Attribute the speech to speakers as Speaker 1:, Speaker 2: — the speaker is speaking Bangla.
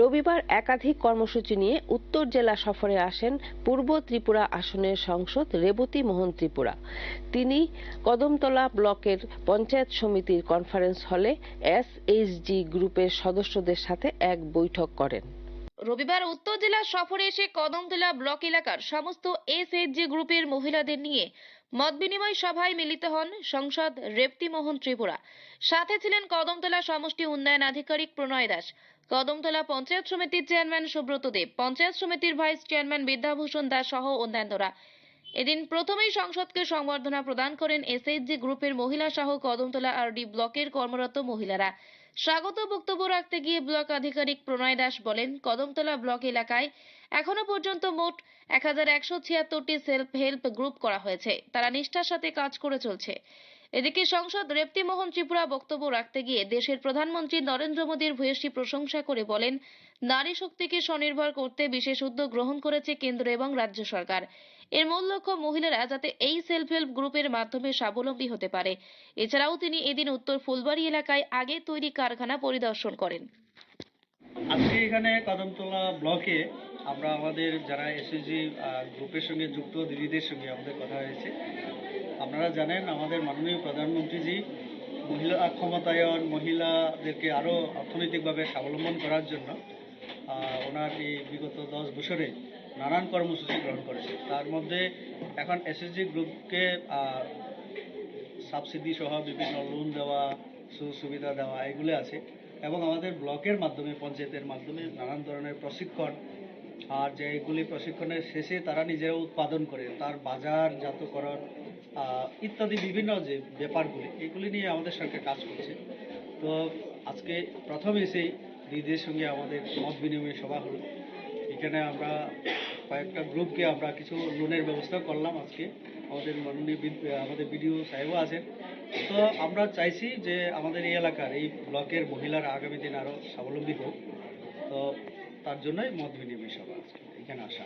Speaker 1: রবিবার একাধিক কর্মসূচি নিয়ে উত্তর জেলা সফরে আসেন পূর্ব ত্রিপুরা আসনের সংসদ রেবতী মোহন ত্রিপুরা। তিনি কদমতলা ব্লকের পঞ্চায়েত সমিতির কনফারেন্স হলে এসএইচজি গ্রুপের সদস্যদের সাথে এক বৈঠক করেন।
Speaker 2: রবিবার উত্তর জেলা সফরে এসে কদমতলা ব্লক এলাকার সমস্ত এসএইচজি গ্রুপের মহিলাদের নিয়ে মতবিনিময় সভায় মিলিত হন সংসদ রেপ্তি মোহন ত্রিপুরা। সাথে ছিলেন কদমতলা সমষ্টি উন্নয়ন আধিকারিক প্রণয় দাস, কদমতলা পঞ্চায়েত সমিতির চেয়ারম্যান সুব্রত দেব, পঞ্চায়েত সমিতির ভাইস চেয়ারম্যান বিদ্যাভূষণ দাস সহ অন্যান্যরা। এদিন প্রথমেই সংসদকে সংবর্ধনা প্রদান করেন এসএইচজি গ্রুপের মহিলা সহ কদমতলা আর ডি ব্লকের কর্মরত মহিলারা। স্বাগত বক্তব্য রাখতে গিয়ে ব্লক আধিকারিক প্রণয় দাস বলেন, কদমতলা ব্লক এলাকায় এখনও পর্যন্ত মোট এক হাজার একশো ছিয়াত্তরটি সেলফ হেল্প গ্রুপ করা হয়েছে। তারা নিষ্ঠার সাথে কাজ করে চলছে। এদিকে সংসদ রেপ্তি মোহন ত্রিপুরা বক্তব্য রাখতে গিয়ে দেশের প্রধানমন্ত্রী নরেন্দ্র মোদীর ভূয়সী প্রশংসা করে বলেন, নারী শক্তিকে স্বনির্ভর করতে বিশেষ উদ্যোগ গ্রহণ করেছে কেন্দ্র এবং রাজ্য সরকার। এর মূল লক্ষ্য মহিলারা যাতে এই সেলফ হেল্প গ্রুপের মাধ্যমে স্বাবলম্বী হতে পারে। এছাড়াও তিনি এদিন উত্তর ফুলবাড়ি এলাকায় আগে তৈরি কারখানা পরিদর্শন করেন।
Speaker 3: আজকে এখানে কদমতলা ব্লকে আমরা আমাদের যারা এসএসজি গ্রুপের সঙ্গে যুক্ত, দিদিদের সঙ্গে আমাদের কথা হয়েছে। আপনারা জানেন, আমাদের মাননীয় প্রধানমন্ত্রীজি মহিলা ক্ষমতায়ন মহিলাদেরকে আরও অর্থনৈতিকভাবে স্বাবলম্বন করার জন্য ওনার এই বিগত দশ বছরে নানান কর্মসূচি গ্রহণ করেছে তার মধ্যে এখন এসএসজি গ্রুপকে সাবসিডি সহ বিভিন্ন লোন দেওয়া সুবিধা দেওয়া, এগুলো আছে। এবং আমাদের ব্লকের মাধ্যমে, পঞ্চায়েতের মাধ্যমে নানান ধরনের প্রশিক্ষণ আর যে এগুলি প্রশিক্ষণের শেষে তারা নিজেরা উৎপাদন করে, তার বাজারজাতকরণ ইত্যাদি বিভিন্ন যে ব্যাপারগুলি, এগুলি নিয়ে আমাদের সরকার কাজ করছে। তো আজকে প্রথম এসেই দিদিদের সঙ্গে আমাদের মত বিনিময় সভা হলো। এখানে আমরা কয়েকটা গ্রুপকে আমরা কিছু লোনের ব্যবস্থা করলাম আজকে। আমাদের মাননীয় আমাদের বিডিও সাহেবও আছেন। তো আমরা চাইছি যে আমাদের এই এলাকার, এই ব্লকের মহিলারা আগামী দিন আরও স্বাবলম্বী হোক। তো তার জন্যই মত বিনিময় সভা এখানে আসা